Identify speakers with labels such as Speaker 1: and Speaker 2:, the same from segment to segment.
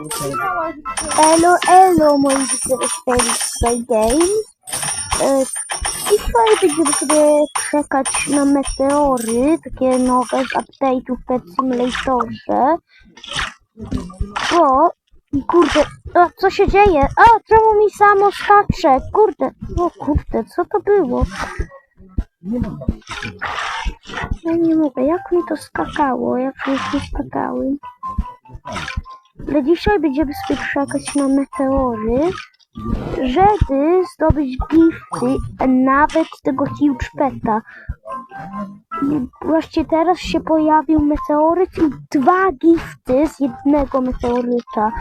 Speaker 1: Elo, elo, moi widzowie Felix Games. E, Dzisiaj będziemy sobie czekać na meteory, takie nowe z update'ów Pet Simulatorze. Bo, kurde, o, co się dzieje? A, czemu mi samo skacze? Kurde, o kurde, co to było? Ja nie mogę, jak mi to skakało, jak mi to skakały. Ale dzisiaj będziemy sobie czekać na meteory, żeby zdobyć gifty, nawet tego huge peta. Właśnie teraz się pojawił meteoryt i dwa gifty z jednego meteoryta.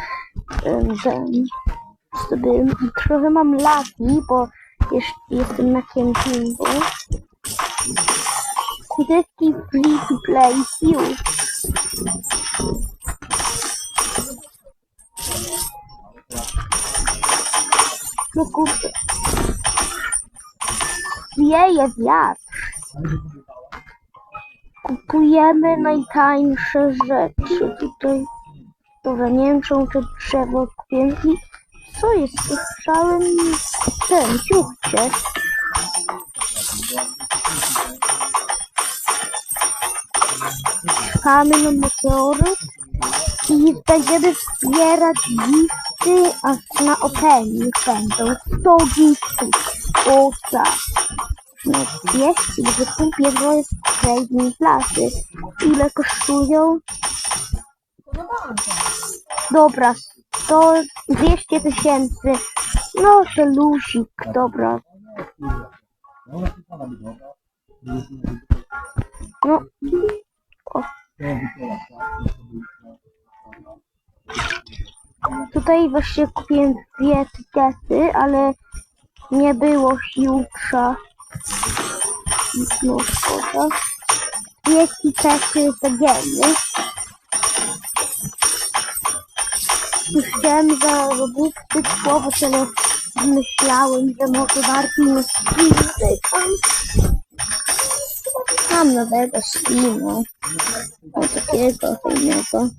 Speaker 1: I Trochę mam lagi, bo jestem na kempingu. Taki free play huge. No kurde. Wieje wiatr. Kupujemy najtańsze rzeczy tutaj. Dobra, nie wiem czemu to drzewo i co jest? Słyszałem ten ciuchcie. Czekamy na meteoryt i będziemy zbierać gifty, aż na opening będą 100 giftów. O tak. No 200, gdy kupię dwoje z trading klasy. Ile kosztują? Dobra, 100, 200 tysięcy. No to lusik, dobra. No. O. Tutaj właśnie kupiłem dwie tykety, ale nie było huge'a. No szkoda. Dwie tykety zagiemy. Już chciałem zarobić słowo, ale myślałem, że może bardziej tam. Mam nowego skina. O takiego fajnego.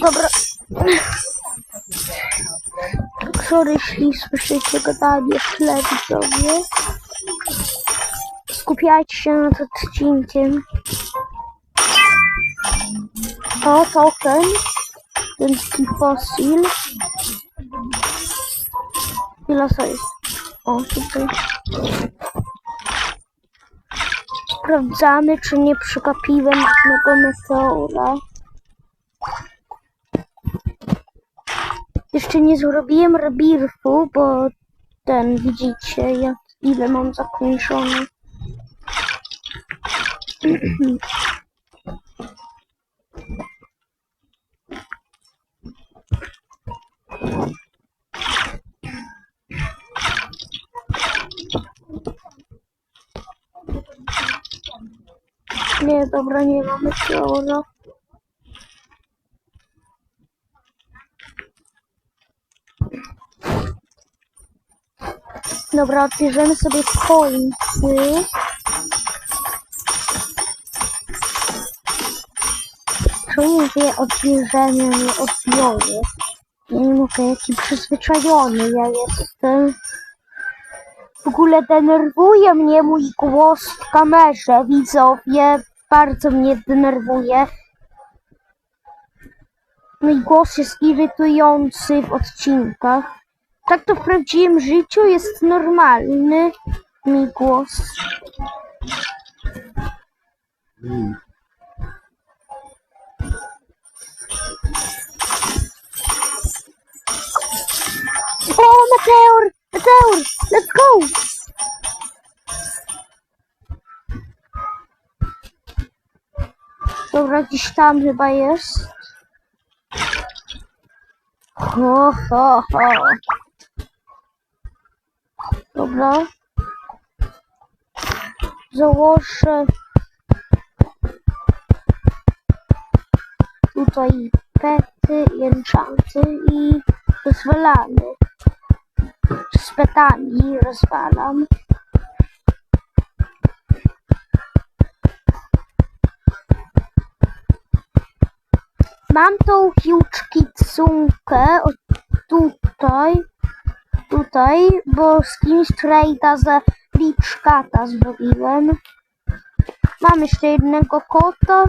Speaker 1: Dobra. Sorry, jeśli słyszycie gadanie w tle, widzowie. Skupiajcie się nad odcinkiem. To token. Ten fosil. Ile to jest? O, tutaj. Sprawdzamy, czy nie przegapiłem żadnego meteora. Jeszcze nie zrobiłem rebirfu, bo ten, widzicie, jak, ile mam zakończony. Nie, dobra, nie mamy meteora. Dobra, odbierzemy sobie końcy. Czemu mówię odbierzemy, nie odbiorę? Nie mogę, jaki przyzwyczajony ja jestem. W ogóle denerwuje mnie mój głos w kamerze, widzowie. Bardzo mnie denerwuje. Mój głos jest irytujący w odcinkach. Tak to w prawdziwym życiu jest normalny mi głos. O, meteor! Meteor! Let's go! Dobra, gdzieś tam chyba jest. Ho, ho, ho. Założę tutaj pety, jęczanty i rozwalamy. Z petami rozwalam. Mam tą Huge Kitsunkę tutaj tutaj, bo z kimś trade'a za liczkata zrobiłem. Mam jeszcze jednego kota,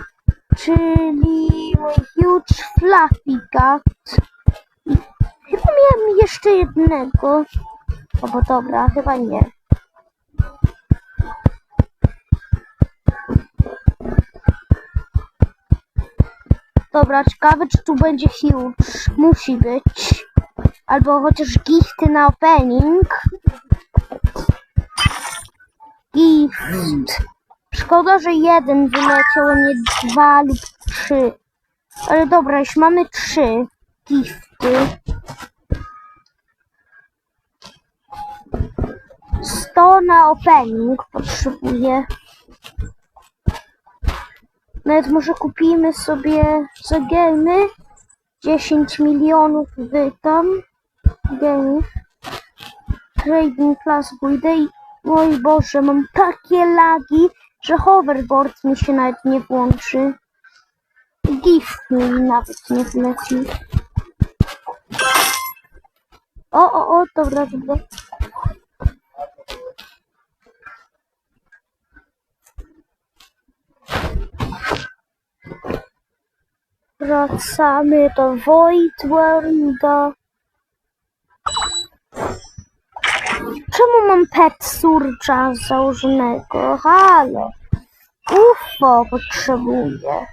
Speaker 1: czyli mój huge fluffy cat. Chyba miałem jeszcze jednego. O, bo dobra, chyba nie. Dobra, ciekawe czy tu będzie huge. Musi być. Albo chociaż gifty na opening. Gift. Szkoda, że jeden wyleciał, a nie dwa lub trzy. Ale dobra, już mamy trzy gifty. Sto na opening potrzebuję. Nawet może kupimy sobie za gemy 10 milionów wytam. Gemy. Trading Plus pójdę i Oj Boże, mam takie lagi, że hoverboard mi się nawet nie włączy. Gift mi nawet nie wleci. O, o, o, dobra, dobra. Wracamy do Void Worlda. Czemu mam pet surcza założonego? Halo. UFO potrzebuję.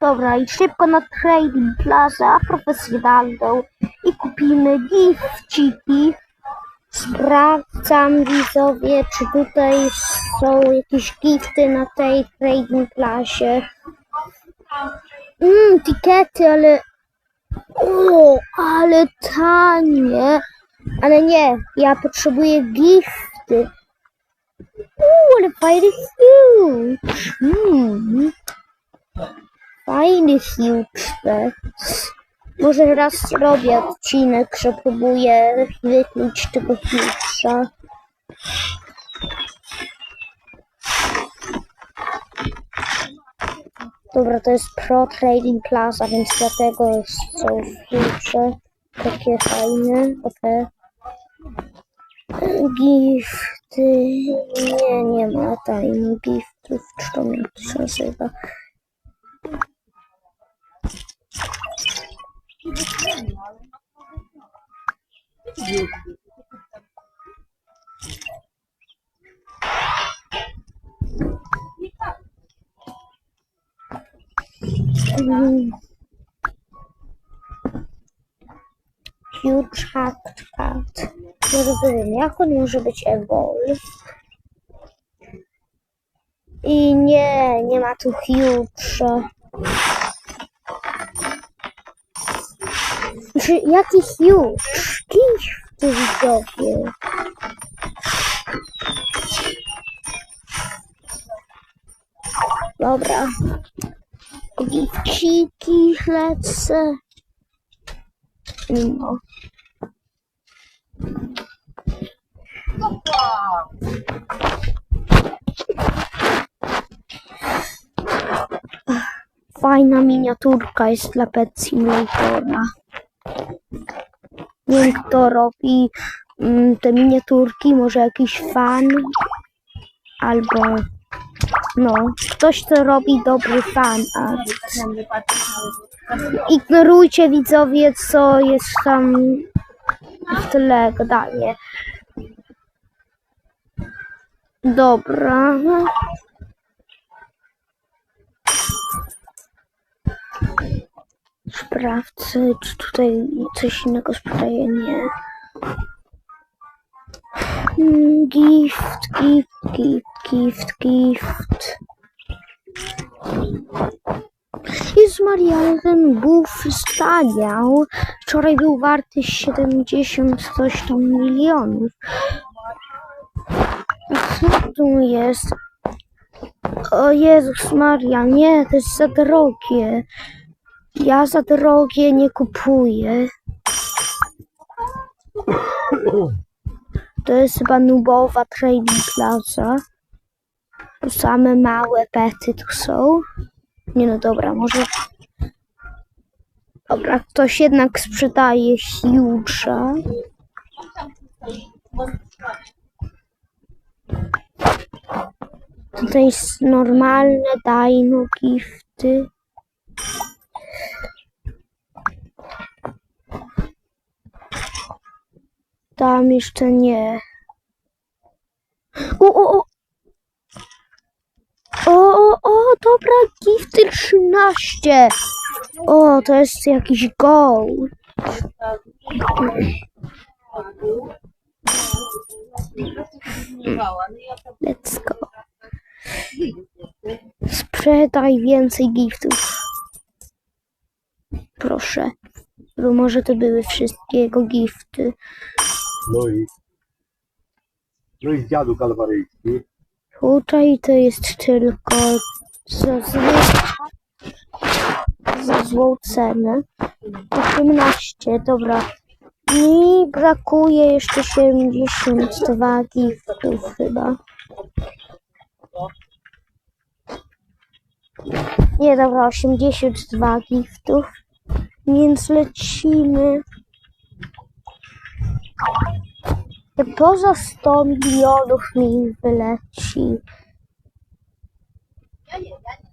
Speaker 1: Dobra, i szybko na Trading Plaza profesjonalną i kupimy gifciki. Sprawdzam widzowie, czy tutaj są jakieś gifty na tej Trading Plazie. Mmm, tikety, ale o, ale tanie. Ale nie, ja potrzebuję gifty. Uuu, ale fajny huge. Hmm. Fajny huge pet. Może raz zrobię odcinek, że próbuję wykluć tego huge'a. Dobra, to jest Pro Trading Plaza, więc dlatego są huge takie fajne. Okej. Gifty. Nie, nie ma time giftów, czy to to się nazywa. Mm. Cat. Nie rozumiem, jak on może być Evolve? I nie, nie ma tu Huge. Czy jaki Huge? Kimś w tym widzowie? Dobra. Lecę. No. Fajna miniaturka jest dla Pet Simulatora. Nie wiem kto robi mm, te miniaturki, może jakiś fan albo no, ktoś co robi dobry fan art. Ignorujcie widzowie, co jest tam tle gadanie. Dobra. Sprawdzę, czy tutaj coś innego sprzedaje. Nie. Gift, gift, gift, gift, gift. Jezus Maria, ten buff staniał. Wczoraj był warty 70 coś tam milionów. Co tu jest? O Jezus Maria, nie, to jest za drogie. Ja za drogie nie kupuję. To jest chyba nubowa trading plaza. Same małe pety tu są. Nie no dobra, może... Dobra, ktoś jednak sprzedaje huge'a. Tutaj jest normalne dino gifty. Tam jeszcze nie. O, o, o! O, o, dobra, gifty 13. O, to jest jakiś gold. Let's go. Sprzedaj więcej giftów. Proszę. Bo może to były wszystkie jego gifty.
Speaker 2: No i, no i dziadu kalwaryjski.
Speaker 1: Tutaj to jest tylko za złą, za złą cenę. 18, dobra. Mi brakuje jeszcze 72 giftów chyba. Nie, dobra, 82 giftów. Więc lecimy. Poza 100 milionów mi wyleci.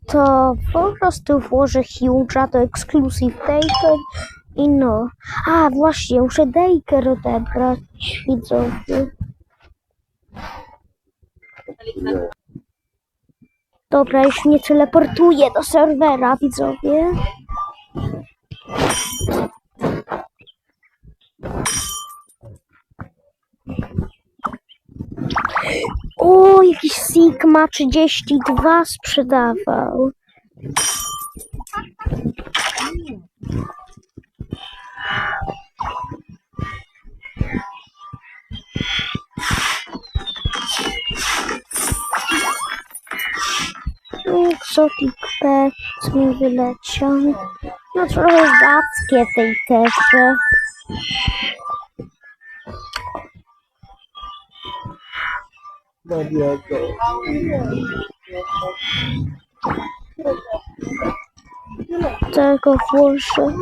Speaker 1: To po prostu włożę Huge'a do Exclusive Taker i no. A właśnie, muszę Daker odebrać widzowie. Dobra, już mnie teleportuje do serwera widzowie. O, jakiś Sigma 32 sprzedawał. Exotic Pet mi wyleciał. No trochę rzadkie w tej terze.
Speaker 2: Maria, to.
Speaker 1: Tego włożę.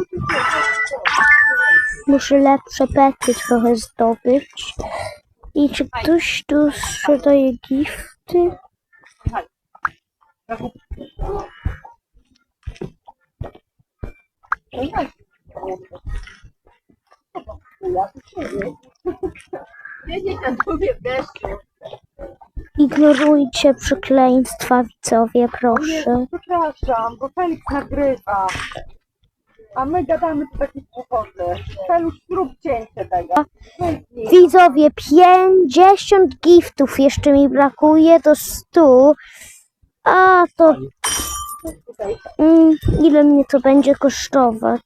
Speaker 1: Muszę lepsze pety trochę zdobyć. I czy ktoś tu sprzedaje gifty? Ignorujcie przekleństwa widzowie, proszę.
Speaker 3: Przepraszam, bo Felix nagrywa. A my gadamy tu takie głupoty. Felix, zrób cięcie tego.
Speaker 1: Widzowie, 50 giftów jeszcze mi brakuje do 100. A to mm, ile mnie to będzie kosztować?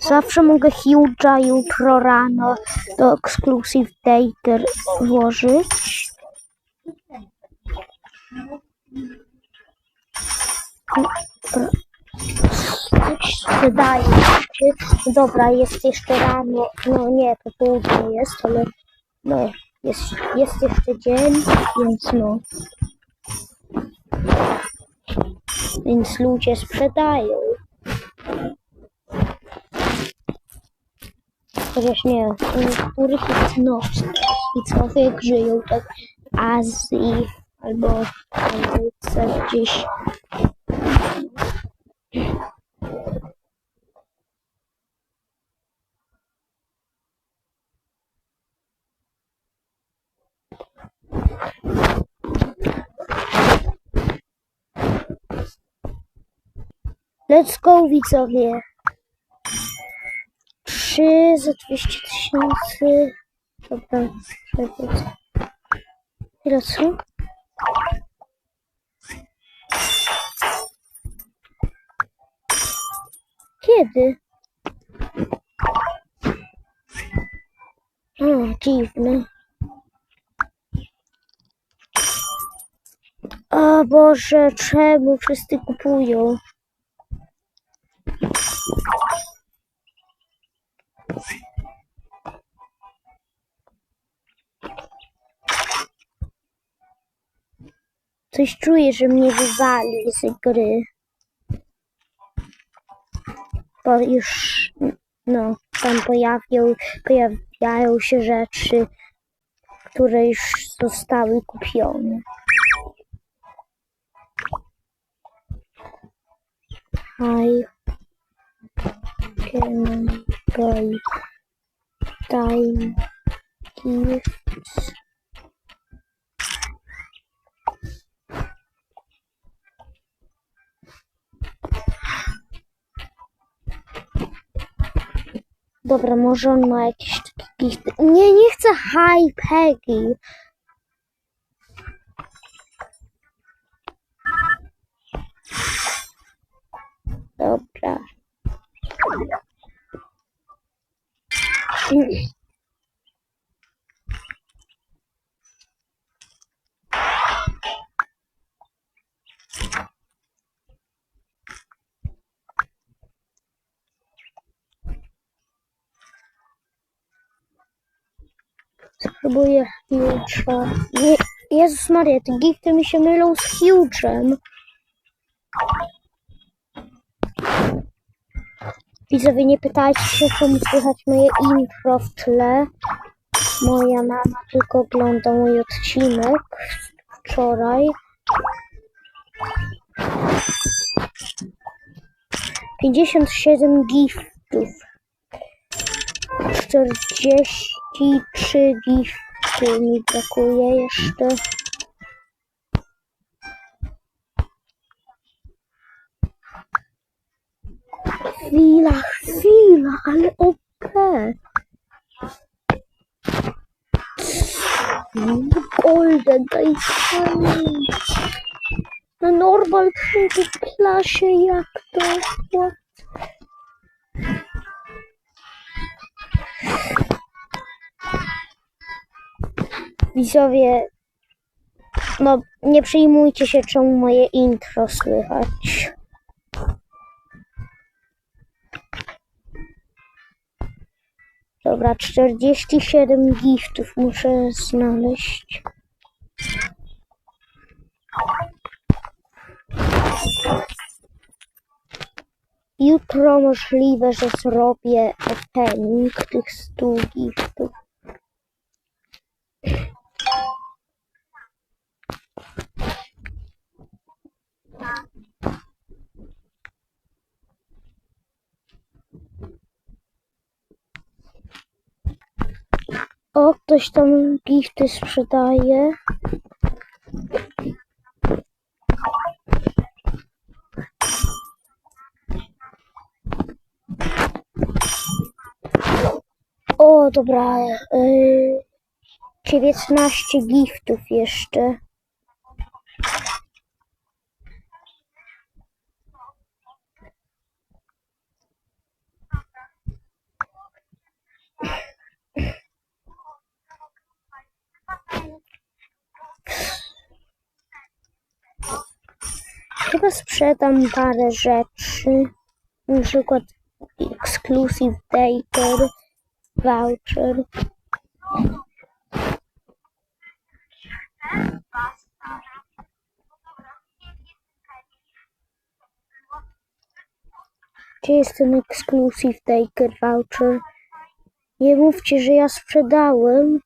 Speaker 1: Zawsze mogę Huge'a jutro rano do Exclusive Taker włożyć. Wydaje się. Dobra, jest jeszcze rano. No nie, popołudnie jest, ale no, jest, jest jeszcze dzień, więc no. Więc ludzie sprzedają. Chociaż nie, u niektórych jest noc. I co żyją tak Azji albo Ameryce gdzieś. Let's go widzowie. Trzy za 200 tysięcy. Dobra, czekaj. Ile są? Kiedy? O, dziwne. O Boże, czemu wszyscy kupują? Coś czuję, że mnie wywali z gry. Bo już no, tam pojawią, pojawiają się rzeczy, które już zostały kupione. I can buy time gifts. Dobra, może on ma jakieś takie. Nie, nie chcę Hi Peggy. Dobra. Spróbuję Huge'a. Je, Jezus Maria, te gifty mi się mylą z Huge'em. Widzowie, nie pytajcie się, czemu słychać moje intro w tle. Moja mama tylko ogląda mój odcinek wczoraj. 57 giftów. 43 gifty mi brakuje jeszcze. Chwila, chwila, ale okej. Golden Titanic. Na normal klasie jak to? What? Widzowie, no nie przejmujcie się, czemu moje intro słychać. Dobra, 47 giftów muszę znaleźć. Jutro możliwe, że zrobię opening tych 100 giftów. O, ktoś tam gifty sprzedaje. O, dobra. Yy, 19 giftów jeszcze. Chyba sprzedam parę rzeczy. Na przykład Exclusive Dater, voucher. Gdzie jest ten Exclusive Taker voucher? Nie mówcie, że ja sprzedałem.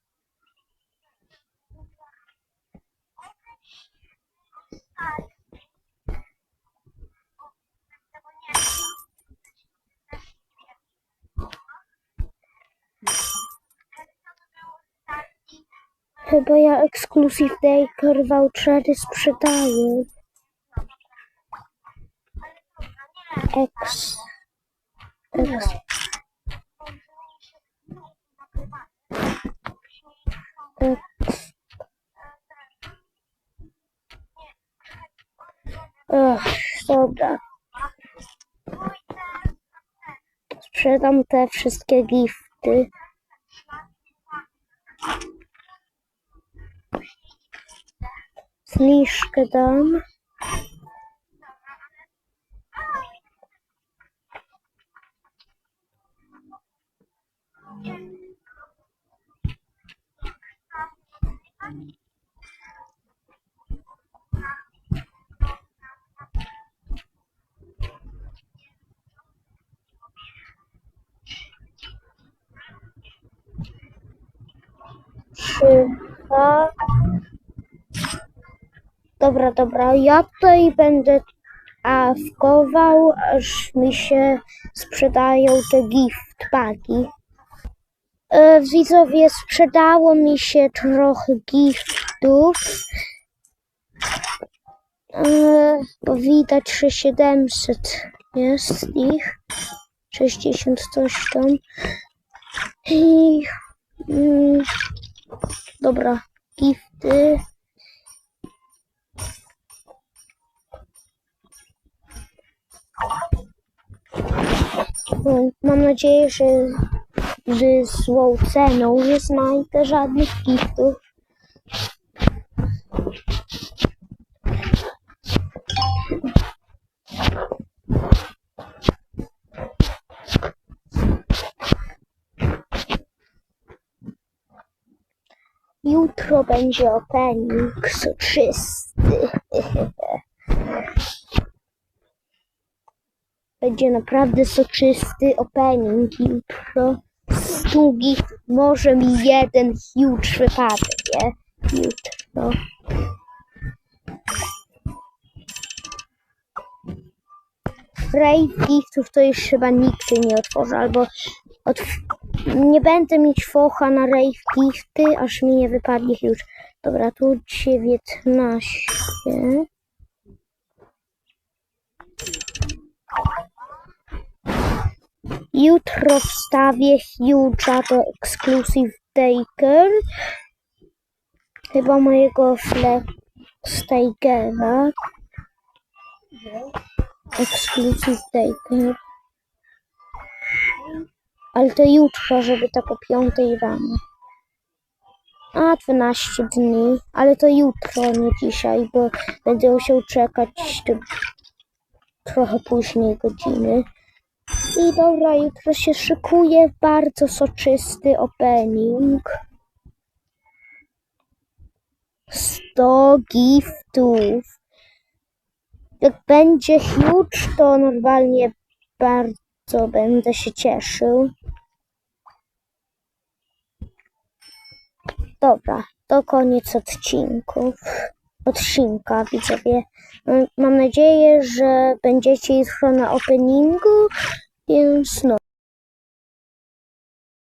Speaker 1: Chyba ja Exclusive Taker vouchery sprzedaję. Ex. Ex. Ex. Ach, dobra. Sprzedam te wszystkie gifty. слишком. Чего? Dobra, dobra, ja tutaj będę awkował, aż mi się sprzedają te gift bagi. E, widzowie, sprzedało mi się trochę giftów. E, bo widać, że 700 jest ich. 60 coś tam. I, mm, dobra, gifty. Mam nadzieję, że z złą ceną nie znajdę żadnych giftów. Jutro będzie opening soczysty. Będzie naprawdę soczysty opening jutro. Z długich może mi jeden huge wypadnie jutro. Rave giftów to już chyba nigdy nie otworzę, albo nie będę mieć focha na rave gifty, aż mi nie wypadnie już. Dobra, tu 19. Jutro wstawię Huge'a do Exclusive Taker. Chyba mojego Flextakera. Exclusive Taker. Ale to jutro, żeby tak o 5 rano. A, 12 dni. Ale to jutro, nie dzisiaj, bo będę musiał czekać trochę później godziny. I dobra, jutro się szykuje bardzo soczysty opening. 100 giftów. Jak będzie huge, to normalnie bardzo będę się cieszył. Dobra, to koniec odcinków. Odcinka, widzowie. Mam- nadzieję, że będziecie jutro na openingu, in snow.